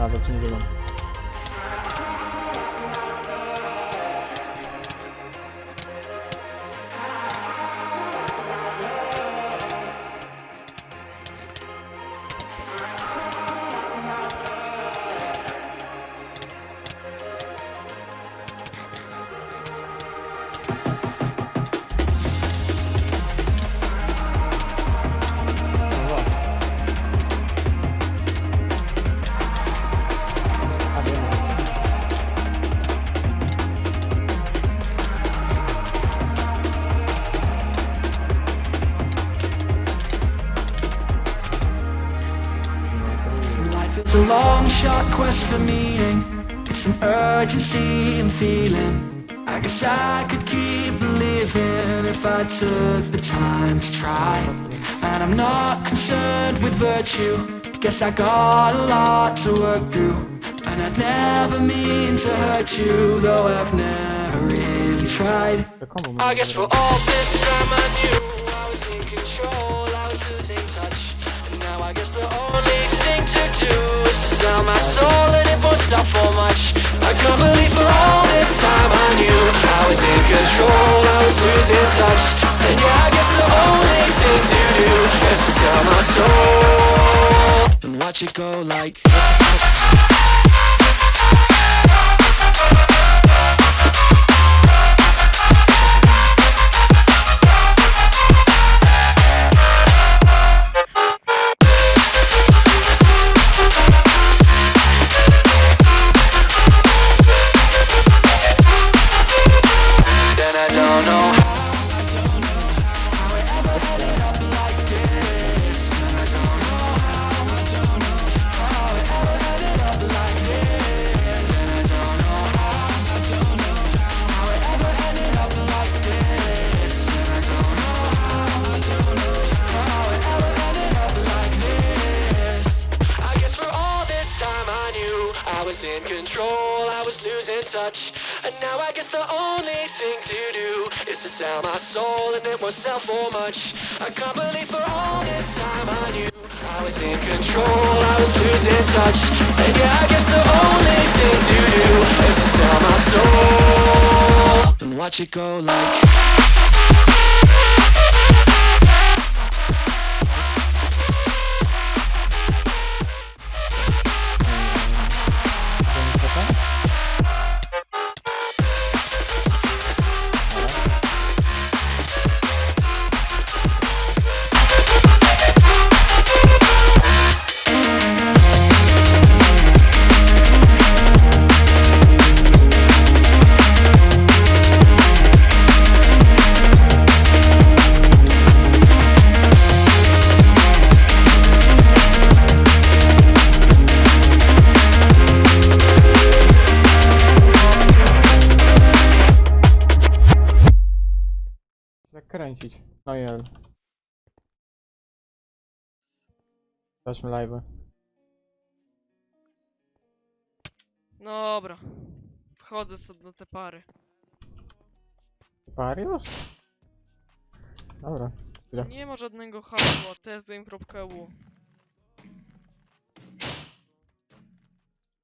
A, to czym drugą. Is a long shot quest for meaning. It's an urgency I'm feeling. I guess I could keep believing if I took the time to try. And I'm not concerned with virtue. Guess I got a lot to work through. And I'd never mean to hurt you, though I've never really tried. I guess for all this time I knew I was in control, I was losing touch. And now I guess the only thing to do to sell my soul and it won't sell for much. I can't believe for all this time I knew I was in control, I was losing touch. And yeah, I guess the only thing to do is to sell my soul and watch it go like. I was in control, I was losing touch. And now I guess the only thing to do is to sell my soul and it won't sell for much. I can't believe for all this time I knew I was in control, I was losing touch. And yeah, I guess the only thing to do is to sell my soul and watch it go like. Kręcić. No Ojej. Daśmy live. Dobra. Wchodzę sobie na te pary. Par już? Dobra. Chwilę. Nie ma żadnego hasła, testgame.eu.